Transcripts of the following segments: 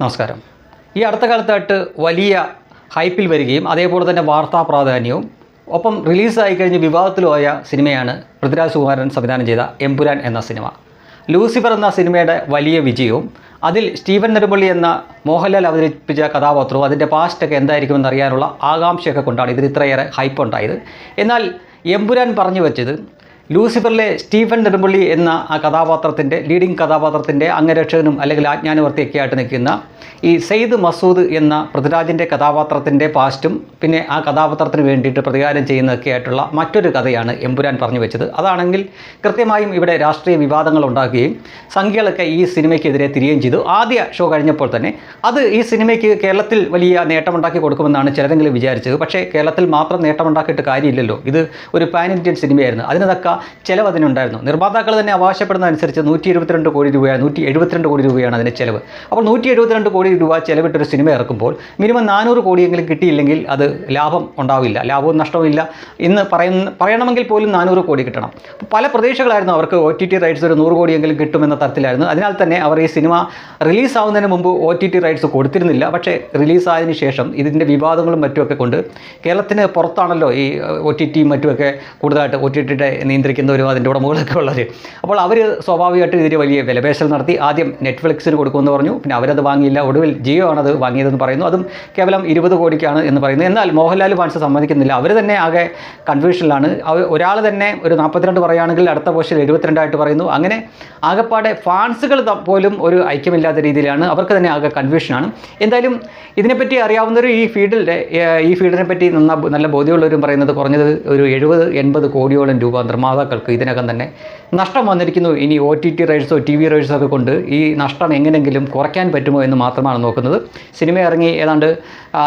നമസ്കാരം. ഈ അടുത്ത കാലത്തായിട്ട് വലിയ ഹൈപ്പിൽ വരികയും അതേപോലെ തന്നെ വാർത്താ പ്രാധാന്യവും ഒപ്പം റിലീസായി കഴിഞ്ഞ് വിവാദത്തിലുമായ സിനിമയാണ് പൃഥ്വിരാജ് കുമാരൻ സംവിധാനം ചെയ്ത എമ്പുരാൻ എന്ന സിനിമ. ലൂസിഫർ എന്ന സിനിമയുടെ വലിയ വിജയവും അതിൽ സ്റ്റീവൻ നെടുമ്പള്ളി എന്ന മോഹൻലാൽ അവതരിപ്പിച്ച കഥാപാത്രവും അതിന്റെ പാസ്റ്റൊക്കെ എന്തായിരിക്കുമെന്ന് അറിയാനുള്ള ആകാംക്ഷയൊക്കെ കൊണ്ടാണ് ഇതിന് ഇത്രയേറെ ഹൈപ്പ് ഉണ്ടായത്. എന്നാൽ എമ്പുരാൻ പറഞ്ഞു വെച്ചത് ലൂസിഫറിലെ സ്റ്റീഫൻ നെടുമ്പള്ളി എന്ന ആ കഥാപാത്രത്തിന്റെ ലീഡിംഗ് കഥാപാത്രത്തിന്റെ അംഗരക്ഷകനും അല്ലെങ്കിൽ ആജ്ഞാനവർത്തിയൊക്കെ ആയിട്ട് നിൽക്കുന്ന ഈ സെയ്ദ് മസൂദ് എന്ന പൃഥ്വിരാജിന്റെ കഥാപാത്രത്തിന്റെ പാസ്റ്റും പിന്നെ ആ കഥാപാത്രത്തിന് വേണ്ടിയിട്ട് പ്രതികാരം ചെയ്യുന്നതൊക്കെ ആയിട്ടുള്ള മറ്റൊരു കഥയാണ് എമ്പുരാൻ പറഞ്ഞു വെച്ചത്. അതാണെങ്കിൽ കൃത്യമായും ഇവിടെ രാഷ്ട്രീയ വിവാദങ്ങൾ ഉണ്ടാക്കുകയും സംഖ്യകളൊക്കെ ഈ സിനിമയ്ക്കെതിരെ തിരികെയും ചെയ്തു. ആദ്യ ഷോ കഴിഞ്ഞപ്പോൾ തന്നെ അത് ഈ സിനിമയ്ക്ക് കേരളത്തിൽ വലിയ നേട്ടമുണ്ടാക്കി കൊടുക്കുമെന്നാണ് ചിലരെങ്കിലും വിചാരിച്ചത്. പക്ഷേ കേരളത്തിൽ മാത്രം നേട്ടമുണ്ടാക്കിയിട്ട് കാര്യമില്ലല്ലോ. ഇത് ഒരു പാൻ ഇന്ത്യൻ സിനിമയായിരുന്നു അതിന് തക്ക ചിലവ് അതിനുണ്ടായിരുന്നു നിർമ്മാതാക്കൾ തന്നെ അവകാശപ്പെടുന്നതനുസരിച്ച് നൂറ്റി എഴുപത്തിരണ്ട് കോടി രൂപയാണ് നൂറ്റി എഴുപത്തിരണ്ട് കോടി രൂപയാണ് അതിന്റെ ചിലവ്. അപ്പോൾ നൂറ്റി എഴുപത്തിരണ്ട് കോടി രൂപ ചിലവിട്ടൊരു സിനിമ ഇറക്കുമ്പോൾ മിനിമം നാനൂറ് കോടിയെങ്കിലും കിട്ടിയില്ലെങ്കിൽ അത് ലാഭം ഉണ്ടാവില്ല ലാഭവും നഷ്ടവും ഇല്ല പറയുന്ന പറയണമെങ്കിൽ പോലും നാനൂറ് കോടി കിട്ടണം. പല പ്രതീക്ഷകളായിരുന്നു അവർക്ക് ഒ ടി ടി റൈറ്റ്സ് ഒരു നൂറ് കോടിയെങ്കിലും കിട്ടുമെന്ന തരത്തിലായിരുന്നു. അതിനാൽ തന്നെ അവർ ഈ സിനിമ റിലീസാവുന്നതിന് മുമ്പ് ഒ ടി ടി റൈറ്റ്സ് കൊടുത്തിരുന്നില്ല. പക്ഷേ റിലീസായതിനു ശേഷം ഇതിന്റെ വിവാദങ്ങളും മറ്റുമൊക്കെ കൊണ്ട് കേരളത്തിന് പുറത്താണല്ലോ ഈ ഒ ടി ടിയും മറ്റുമൊക്കെ കൂടുതലായിട്ട് ഒ ടി ടിയുടെ നിയന്ത്രിക്കുന്നവരും അതിന്റെ ഉടമകളൊക്കെ ഉള്ളവർ അപ്പോൾ അവർ സ്വാഭാവികമായിട്ട് ഇതിന് വലിയ വിലപേശൽ നടത്തി. ആദ്യം നെറ്റ്ഫ്ലിക്സിന് കൊടുക്കുമെന്ന് പറഞ്ഞു. പിന്നെ അവരത് വാങ്ങിയില്ല. ഒടുവിൽ ജിയോ ആണത് വാങ്ങിയതെന്ന് പറയുന്നു. അതും കേവലം ഇരുപത് കോടിക്കാണ് എന്ന് പറയുന്നു. എന്നാൽ മോഹൻലാൽ ഫാൻസ് സമ്മതിക്കുന്നില്ല. അവർ തന്നെ ആകെ കൺഫ്യൂഷനിലാണ്. ഒരാൾ തന്നെ ഒരു നാൽപ്പത്തിരണ്ട് പറയുകയാണെങ്കിൽ അടുത്ത പോസ്റ്റിൽ എഴുപത്തിരണ്ടായിട്ട് പറയുന്നു. അങ്ങനെ ആകെപ്പാടെ ഫാൻസുകൾ പോലും ഒരു ഐക്യമില്ലാത്ത രീതിയിലാണ്. അവർക്ക് തന്നെ ആകെ കൺഫ്യൂഷനാണ്. എന്തായാലും ഇതിനെപ്പറ്റി അറിയാവുന്നവർ ഈ ഫീൽഡിന്റെ ഈ ഫീൽഡിനെ പറ്റി നല്ല ബോധ്യമുള്ളവരും പറയുന്നത് കുറഞ്ഞത് ഒരു എഴുപത് എൺപത് കോടിയോളം രൂപ നിർമ്മാതാക്കൾക്ക് ഇതിനകം തന്നെ നഷ്ടം വന്നിരിക്കുന്നു ഇനി ഒ ടി ടി റൈഡ്സോ ടി വി റൈറ്റ്സോ ഒക്കെ കൊണ്ട് ഈ നഷ്ടം എങ്ങനെയെങ്കിലും കുറയ്ക്കാൻ പറ്റുമോ എന്ന് മാത്രമാണ് നോക്കുന്നത്. സിനിമ ഇറങ്ങി ഏതാണ്ട്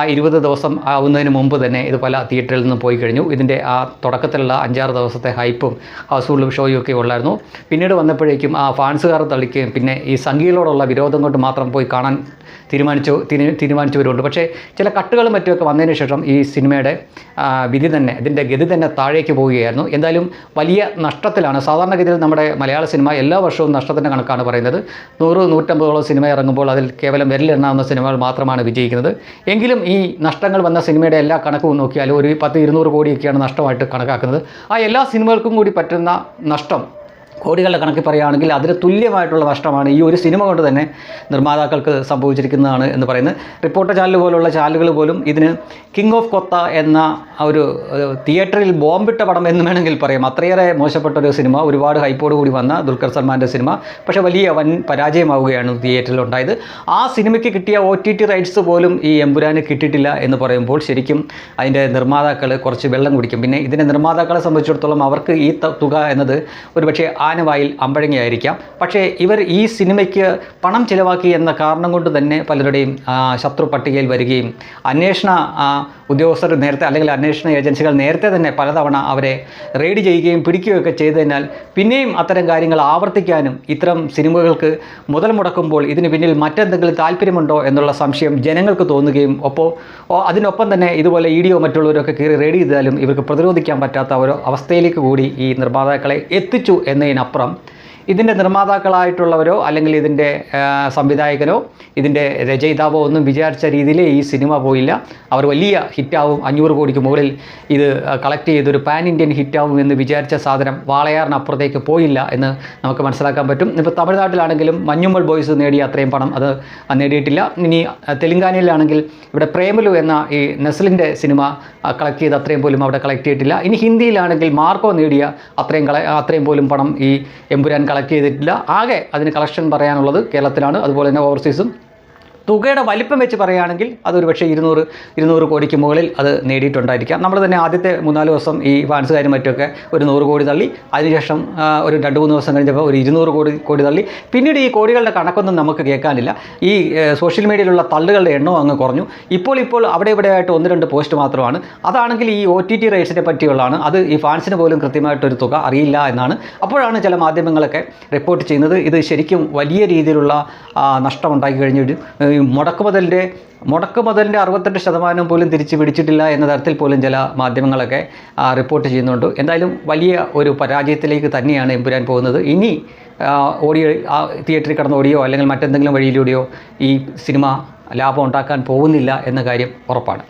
ഇരുപത് ദിവസം ആവുന്നതിന് മുമ്പ് തന്നെ ഇത് പല തിയേറ്ററിൽ നിന്ന് പോയി കഴിഞ്ഞു. ഇതിന്റെ ആ തുടക്കത്തിലുള്ള അഞ്ചാറ് ദിവസത്തെ ഹൈപ്പും ഹൗസ്ഫുള്ളും ഷോയും ഒക്കെ ഉള്ളായിരുന്നു. പിന്നീട് വന്നപ്പോഴേക്കും ആ ഫാൻസുകാർ തളിക്കുകയും പിന്നെ ഈ സംഗീതയോടുള്ള വിരോധം കൊണ്ട് മാത്രം പോയി കാണാൻ തീരുമാനിച്ചു തീരു- തീരുമാനിച്ചവരുണ്ട്. പക്ഷേ ചില കട്ടുകളും മറ്റുമൊക്കെ വന്നതിന് ശേഷം ഈ സിനിമയുടെ വിധി തന്നെ ഇതിന്റെ ഗതി തന്നെ താഴേക്ക് പോവുകയായിരുന്നു. എന്തായാലും വലിയ നഷ്ടത്തിലാണ്. സാധാരണഗതിയിൽ നമ്മുടെ മലയാള സിനിമ എല്ലാ വർഷവും നഷ്ടത്തിന്റെ കണക്കാണ് പറയുന്നത്. നൂറ് നൂറ്റമ്പതോളം സിനിമ ഇറങ്ങുമ്പോൾ അതിൽ കേവലം വിരലെണ്ണാവുന്ന സിനിമകൾ മാത്രമാണ് വിജയിക്കുന്നത്. എങ്കിലും ഈ നഷ്ടങ്ങൾ വന്ന സിനിമയുടെ എല്ലാ കണക്കും നോക്കിയാൽ ഒരു പത്ത് ഇരുന്നൂറ് കോടിയൊക്കെയാണ് നഷ്ടമായിട്ട് കണക്കാക്കുന്നത്. ആ എല്ലാ സിനിമകൾക്കും കൂടി പറ്റുന്ന നഷ്ടം കോടികളുടെ കണക്കിൽ പറയുകയാണെങ്കിൽ അതിന് തുല്യമായിട്ടുള്ള നഷ്ടമാണ് ഈ ഒരു സിനിമ കൊണ്ട് തന്നെ നിർമ്മാതാക്കൾക്ക് സംഭവിച്ചിരിക്കുന്നതാണ് എന്ന് പറയുന്നത്. റിപ്പോർട്ടർ ചാനൽ പോലുള്ള ചാനലുകൾ പോലും ഇതിന് കിങ് ഓഫ് കൊത്ത എന്ന ഒരു തിയേറ്ററിൽ ബോംബിട്ട പടം എന്ന് വേണമെങ്കിൽ പറയാം. അത്രയേറെ മോശപ്പെട്ട ഒരു സിനിമ ഒരുപാട് ഹൈപ്പോട് കൂടി വന്ന ദുൽഖർ സൽമാന്റെ സിനിമ. പക്ഷേ വലിയ വൻ പരാജയമാവുകയാണ് തിയേറ്ററിൽ ഉണ്ടായത്. ആ സിനിമയ്ക്ക് കിട്ടിയ ഒ ടി ടി റൈറ്റ്സ് പോലും ഈ എമ്പുരാന് കിട്ടിയിട്ടില്ല എന്ന് പറയുമ്പോൾ ശരിക്കും അതിന്റെ നിർമ്മാതാക്കൾ കുറച്ച് വെള്ളം കുടിക്കും. പിന്നെ ഇതിന്റെ നിർമ്മാതാക്കളെ സംബന്ധിച്ചിടത്തോളം അവർക്ക് ഈ തുക എന്നത് ഒരുപക്ഷെ ആനവായിൽ അമ്പഴങ്ങിയായിരിക്കാം. പക്ഷേ ഇവർ ഈ സിനിമയ്ക്ക് പണം ചിലവാക്കി എന്ന കാരണം കൊണ്ട് തന്നെ പലരുടെയും ശത്രു പട്ടികയിൽ വരികയും അന്വേഷണ ഉദ്യോഗസ്ഥർ നേരത്തെ അല്ലെങ്കിൽ അന്വേഷണ ഏജൻസികൾ നേരത്തെ തന്നെ പലതവണ അവരെ റെയ്ഡ് ചെയ്യുകയും പിടിക്കുകയൊക്കെ ചെയ്തതിനാൽ പിന്നെയും അത്തരം കാര്യങ്ങൾ ആവർത്തിക്കാനും ഇത്തരം സിനിമകൾക്ക് മുതൽ മുടക്കുമ്പോൾ ഇതിന് പിന്നിൽ മറ്റെന്തെങ്കിലും താല്പര്യമുണ്ടോ എന്നുള്ള സംശയം ജനങ്ങൾക്ക് തോന്നുകയും ഒപ്പോൾ അതിനൊപ്പം തന്നെ ഇതുപോലെ ഇ മറ്റുള്ളവരൊക്കെ കയറി റെയ്ഡ് ചെയ്താലും ഇവർക്ക് പ്രതിരോധിക്കാൻ പറ്റാത്ത ഒരു അവസ്ഥയിലേക്ക് കൂടി ഈ നിർമ്മാതാക്കളെ എത്തിച്ചു എന്നതിനപ്പുറം ഇതിന്റെ നിർമ്മാതാക്കളായിട്ടുള്ളവരോ അല്ലെങ്കിൽ ഇതിന്റെ സംവിധായകനോ ഇതിന്റെ രചയിതാവോ ഒന്നും വിചാരിച്ച രീതിയിൽ ഈ സിനിമ പോയില്ല. അവർ വലിയ ഹിറ്റാവും അഞ്ഞൂറ് കോടിക്ക് മുകളിൽ ഇത് കളക്ട് ചെയ്തൊരു പാൻ ഇന്ത്യൻ ഹിറ്റാവും എന്ന് വിചാരിച്ച സാധനം വാളയാറിനപ്പുറത്തേക്ക് പോയില്ല എന്ന് നമുക്ക് മനസ്സിലാക്കാൻ പറ്റും. ഇപ്പോൾ തമിഴ്നാട്ടിലാണെങ്കിലും മഞ്ഞുമ്മൽ ബോയ്സ് നേടിയ അത്രയും പണം അത് നേടിയിട്ടില്ല. ഇനി തെലുങ്കാനയിലാണെങ്കിൽ ഇവിടെ പ്രേമലു എന്ന ഈ നെസ്ലിന്റെ സിനിമ കളക്ട് ചെയ്ത് അത്രയും പോലും അവിടെ കളക്ട് ചെയ്തിട്ടില്ല. ഇനി ഹിന്ദിയിലാണെങ്കിൽ മാർക്കോ നേടിയ അത്രയും കള അത്രയും പോലും പണം ഈ എമ്പുരാൻ ചെയ്തിട്ടില്ല. ആകെ അതിന് കളക്ഷൻ പറയാനുള്ളത് കേരളത്തിലാണ്. അതുപോലെ തന്നെ ഓവർസീസും തുകയുടെ വലിപ്പം വെച്ച് പറയുകയാണെങ്കിൽ അതൊരു പക്ഷേ ഇരുന്നൂറ് ഇരുന്നൂറ് കോടിക്ക് മുകളിൽ അത് നേടിയിട്ടുണ്ടായിരിക്കാം. നമ്മൾ തന്നെ ആദ്യത്തെ മൂന്നാൽ ദിവസം ഈ ഫാൻസുകാരും മറ്റുമൊക്കെ ഒരു നൂറ് കോടി തള്ളി അതിനുശേഷം ഒരു രണ്ട് മൂന്ന് ദിവസം കഴിഞ്ഞപ്പോൾ ഒരു ഇരുന്നൂറ് കോടി കോടി തള്ളി. പിന്നീട് ഈ കോടികളുടെ കണക്കൊന്നും നമുക്ക് കേൾക്കാനില്ല. ഈ സോഷ്യൽ മീഡിയയിലുള്ള തള്ളുകളുടെ എണ്ണവും അങ്ങ് കുറഞ്ഞു. ഇപ്പോൾ ഇപ്പോൾ അവിടെ ഇവിടെ ആയിട്ട് ഒന്ന് രണ്ട് പോസ്റ്റ് മാത്രമാണ്. അതാണെങ്കിൽ ഈ ഒ ടി ടി റേറ്റ്സിനെ പറ്റിയുള്ളതാണ്. അത് ഈ ഫാൻസിന് പോലും കൃത്യമായിട്ടൊരു തുക അറിയില്ല എന്നാണ്. അപ്പോഴാണ് ചില മാധ്യമങ്ങളൊക്കെ റിപ്പോർട്ട് ചെയ്യുന്നത്. ഇത് ശരിക്കും വലിയ രീതിയിലുള്ള നഷ്ടമുണ്ടാക്കി കഴിഞ്ഞു മുടക്കുമുതലിന്റെ മുടക്ക് മുതലിന്റെ മുടക്ക് മുതലിന്റെ അറുപത്തെട്ട് ശതമാനം പോലും തിരിച്ചു പിടിച്ചിട്ടില്ല എന്ന തരത്തിൽ പോലും ചില മാധ്യമങ്ങളൊക്കെ റിപ്പോർട്ട് ചെയ്യുന്നുണ്ട്. എന്തായാലും വലിയ ഒരു പരാജയത്തിലേക്ക് തന്നെയാണ് എമ്പുരാൻ പോകുന്നത്. ഇനി ഓഡിയോ തിയേറ്ററിൽ കിടന്ന് ഓടിയോ അല്ലെങ്കിൽ മറ്റെന്തെങ്കിലും വഴിയിലൂടെയോ ഈ സിനിമ ലാഭം ഉണ്ടാക്കാൻ പോകുന്നില്ല എന്ന കാര്യം ഉറപ്പാണ്.